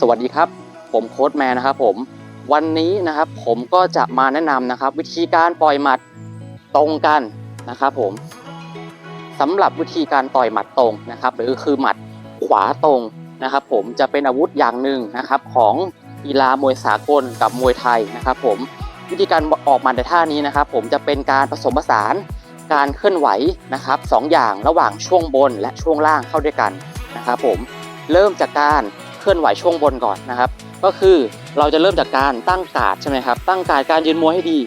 สวัสดีครับ ผมโค้ดแมนนะครับผมวันนี้นะครับผมก็จะมาแนะนำนะครับ วิธีการปล่อยหมัดตรงกันนะครับผมสำหรับวิธีการต่อยหมัดตรงนะครับ หรือคือหมัดขวาตรงนะครับ ผมจะเป็นอาวุธอย่างหนึ่งนะครับ ของกีฬามวยสากลกับมวยไทยนะครับ ผมวิธีการออกหมัดในท่านี้นะครับ ผมจะเป็นการผสมผสานการเคลื่อนไหวนะครับสองอย่างระหว่างช่วงบนและช่วงล่างเข้าด้วยกันนะครับ ผม เริ่มจากการเคลื่อนไหวช่วงบนก่อนนะครับ ก็คือเราจะเริ่มจากการตั้งการ์ดใช่ไหมครับ ตั้งการ์ดการยืนมวยให้ดี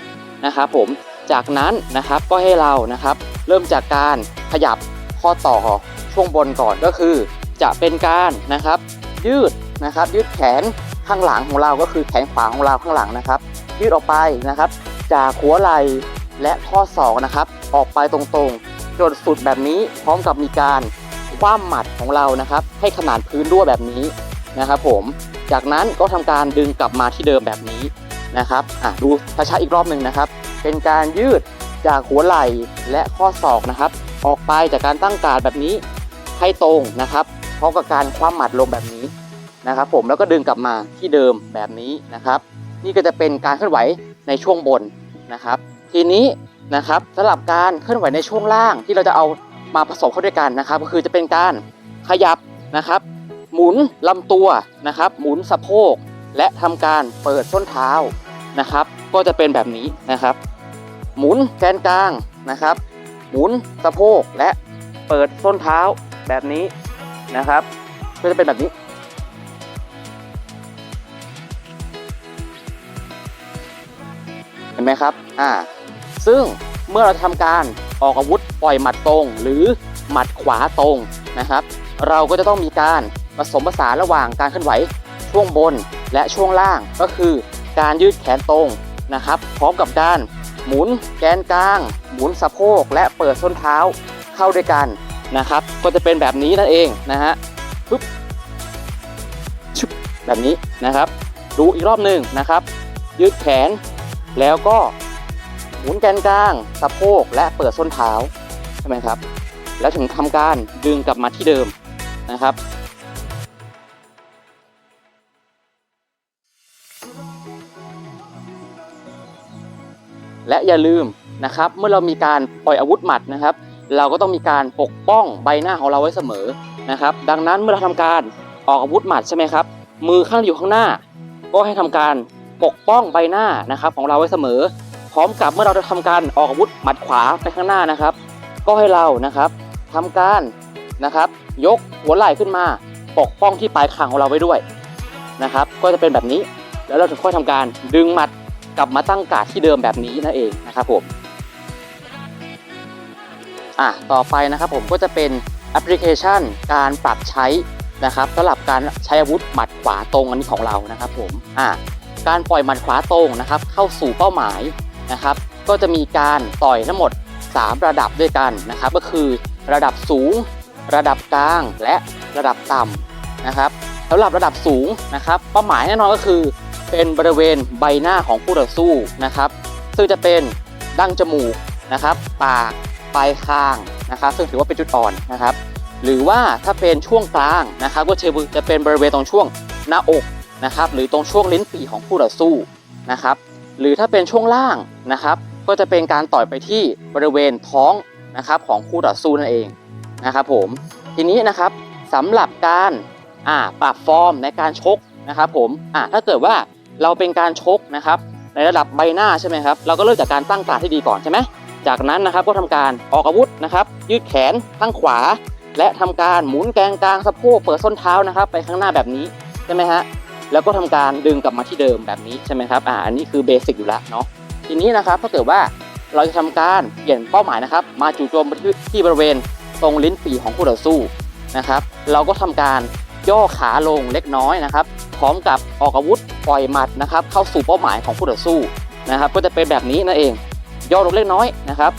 นะครับผมจากนั้นนะครับก็ให้เรานะครับเริ่มจากการขยับข้อต่อช่วงบนก่อนก็คือ จะเป็นการนะครับยืดนะครับยืดแขนข้างหลังของเราก็คือแขนขวาของเราข้างหลังนะครับ ยืดออกไปนะครับ จากหัวไหล่และข้อศอกนะครับ ออกไปตรงๆจนสุดแบบนี้พร้อมกับมีการ คว่ำหมัดของเรานะครับ ให้ขนานพื้นด้วแบบนี้นะครับ ผม จากนั้นก็ทำการดึงกลับมาที่เดิมแบบนี้นะครับอะดูช้าๆอีกรอบหนึ่งนะครับ เป็นการยืดจากหัวไหล่และข้อศอกนะครับ ออกไปจากการตั้งการแบบนี้ให้ตรงนะครับพร้อมกับการคว่ำหมัดลงแบบนี้นะครับ ผมแล้วก็ดึงกลับมาที่เดิมแบบนี้นะครับ นี่ก็จะเป็นการเคลื่อนไหวในช่วงบนนะครับ ทีนี้นะครับสำหรับการเคลื่อนไหวในช่วงล่างที่เราจะเอา มาผสมเข้าด้วยกันนะครับ ก็คือจะเป็นการขยับนะครับ หมุนลำตัวนะครับ หมุนสะโพกและทำการเปิดส้นเท้านะครับ ก็จะเป็นแบบนี้นะครับ หมุนแกนกลางนะครับ หมุนสะโพกและเปิดส้นเท้าแบบนี้นะครับ ก็จะเป็นแบบนี้เห็นไหมครับ อ่า ซึ่งเมื่อเราทำการออกอาวุธ ปล่อยหมัดตรงหรือหมัดขวาตรงนะครับ เราก็จะต้องมีการผสมผสานระหว่างการเคลื่อนไหวช่วงบนและช่วงล่างก็คือการยืดแขนตรงนะครับ พร้อมกับการหมุนแกนกลาง หมุนสะโพกและเปิดส้นเท้าเข้าด้วยกันนะครับ ก็จะเป็นแบบนี้นั่นเองนะฮะปึ๊บชุบแบบนี้นะครับ ดูอีกรอบหนึ่งนะครับ ยืดแขนแล้วก็หมุนแกนกลาง สะโพกและเปิดส้นเท้า ช่ไหมครับ แล้วถึงทำการดึงกลับมาที่เดิมนะครับ และอย่าลืมนะครับ เมื่อเรามีการปล่อยอาวุธหมัดนะครับ เราก็ต้องมีการปกป้องใบหน้าของเราไว้เสมอนะครับ ดังนั้นเมื่อเราทำการออกอาวุธหมัดใช่ไหมครับ มือข้างอยู่ข้างหน้า ก็ให้ทำการปกป้องใบหน้านะครับของเราไว้เสมอ พร้อมกับเมื่อเราจะทำการออกอาวุธหมัดขวาไปข้างหน้านะครับ ก็ให้เรานะครับทำการนะครับ ยกหัวไหล่ขึ้นมาปกป้องที่ปลายคางของเราไว้ด้วยนะครับ ก็จะเป็นแบบนี้แล้วเราถึงค่อยทำการดึงหมัดกลับมาตั้งการดที่เดิมแบบนี้นั่นเองนะครับผมอะต่อไปนะครับผมก็จะเป็นแอปพลิเคชันการปรับใช้นะครับสำหรับการใช้อาวุธหมัดขวาตรงอันนี้ของเรานะครับผมอะการปล่อยหมัดขวาตรงนะครับ เข้าสู่เป้าหมายนะครับ ก็จะมีการต่อยทั้งหมด 3 ระดับด้วยกันนะครับ ก็คือระดับสูง ระดับกลางและระดับต่ำนะครับสำหรับระดับสูงนะครับ เป้าหมายแน่นอนก็คือ เป็นบริเวณใบหน้าของผู้ต่อสู้นะครับ ซึ่งจะเป็นดั้งจมูกนะครับปากปลายคางนะครับ ซึ่งถือว่าเป็นจุดอ่อนนะครับ หรือว่าถ้าเป็นช่วงกลางนะครับ ก็จะเป็นบริเวณตรงช่วงหน้าอกนะครับ หรือตรงช่วงลิ้นปี่ของผู้ต่อสู้นะครับ หรือถ้าเป็นช่วงล่างนะครับ ก็จะเป็นการต่อยไปที่บริเวณท้องนะครับของคู่ต่อสู้นั่นเองนะครับผมทีนี้นะครับสำหรับการอ่าปรับฟอร์มในการชกนะครับผมอ่าถ้าเกิดว่าเราเป็นการชกนะครับในระดับใบหน้าใช่ไหมครับเราก็เริ่มจากการตั้งการดให้ดีก่อนใช่ไหมจากนั้นนะครับก็ทำการออกอาวุธนะครับยืดแขนข้างขวา และทำการหมุนแกนกลางสะโพกเปิดส้นเท้านะครับไปข้างหน้าแบบนี้ใช่ไหมฮะแล้วก็ทำการดึงกลับมาที่เดิมแบบนี้ใช่ไหมครับอ่าอันนี้คือเบสิกอยู่แล้วเนาะ ทีนี้นะครับถ้าเกิดว่าเราจะทำการเปลี่ยนเป้าหมายนะครับ มาจู่โจมไปที่บริเวณตรงลิ้นปี่ของคู่ต่อสู้นะครับ เราก็ทำการย่อขาลงเล็กน้อยนะครับ พร้อมกับออกอาวุธปล่อยหมัดนะครับ เข้าสู่เป้าหมายของคู่ต่อสู้นะครับ ก็จะเป็นแบบนี้นั่นเอง ย่อลงเล็กน้อยนะครับ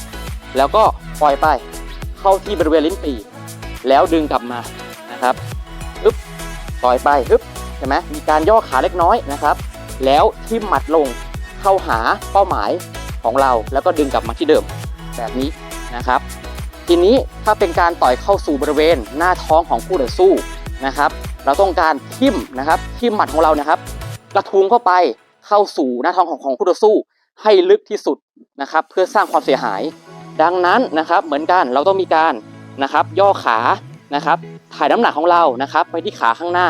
แล้วก็ปล่อยไปเข้าที่บริเวณลิ้นปี่แล้วดึงกลับมานะครับอึ๊บปล่อยไปอึ๊บใช่ไหมมีการย่อขาเล็กน้อยนะครับ แล้วทิ่มหมัดลง เข้าหาเป้าหมายของเรา แล้วก็ดึงกลับมาที่เดิมแบบนี้นะครับ ทีนี้ถ้าเป็นการต่อยเข้าสู่บริเวณหน้าท้องของคู่ต่อสู้นะครับ เราต้องการทิ่มนะครับทิ่มหมัดของเรานะครับ กระทุ้งเข้าไปเข้าสู่หน้าท้องของของคู่ต่อสู้ ให้ลึกที่สุดนะครับ เพื่อสร้างความเสียหาย ดังนั้นนะครับ เหมือนกันเราต้องมีการนะครับ ย่อขานะครับ ถ่ายน้ำหนักของเรานะครับ ไปที่ขาข้างหน้า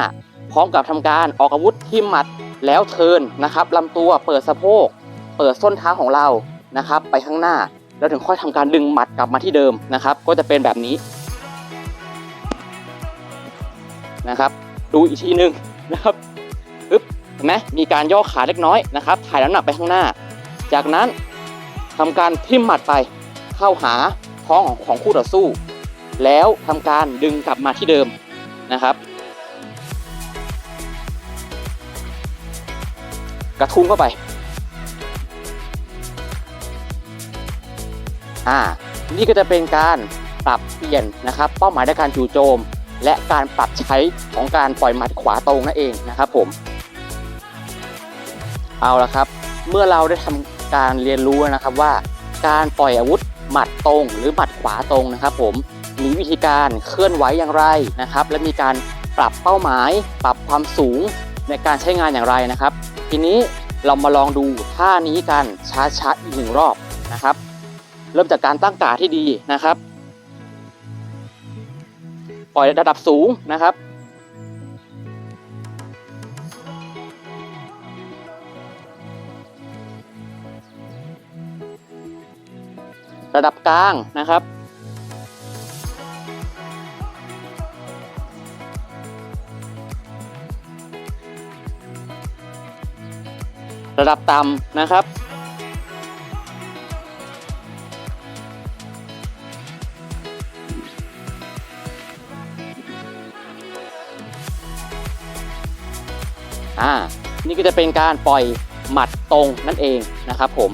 พร้อมกับทำการออกอาวุธทิ่มหมัด แล้วเทินนะครับลำตัวเปิดสะโพก เปิดส้นเท้าของเรานะครับ ไปข้างหน้า แล้วถึงค่อยทำการดึงหมัดกลับมาที่เดิมนะครับ ก็จะเป็นแบบนี้นะครับ ดูอีกทีหนึ่งนะครับปึ๊บเห็นไหมมีการย่อขาเล็กน้อยนะครับถ่ายน้ำหนักไปข้างหน้า จากนั้นทำการทิ่มหมัดไปเข้าหาท้องของของคู่ต่อสู้ แล้วทำการดึงกลับมาที่เดิมนะครับ กระทุ้งเข้าไป อ่า นี่ก็จะเป็นการปรับเปลี่ยนนะครับ เป้าหมายในการจู่โจม และการปรับใช้ของการปล่อยหมัดขวาตรงนั่นเองนะครับผม เอาละครับ เมื่อเราได้ทำการเรียนรู้นะครับว่า การปล่อยอาวุธหมัดตรง หรือหมัดขวาตรงนะครับ ผมมีวิธีการเคลื่อนไหวอย่างไรนะครับ และมีการปรับเป้าหมาย ปรับความสูงในการใช้งานอย่างไรนะครับ ทีนี้เรามาลองดูท่านี้กันช้าๆอีกหนึ่งรอบนะครับ เริ่มจากการตั้งกาที่ดีนะครับ ปล่อยระดับสูงนะครับ ระดับกลางนะครับ ระดับต่ำนะครับ อ่า นี่ก็จะเป็นการปล่อยหมัดตรงนั่นเองนะครับผม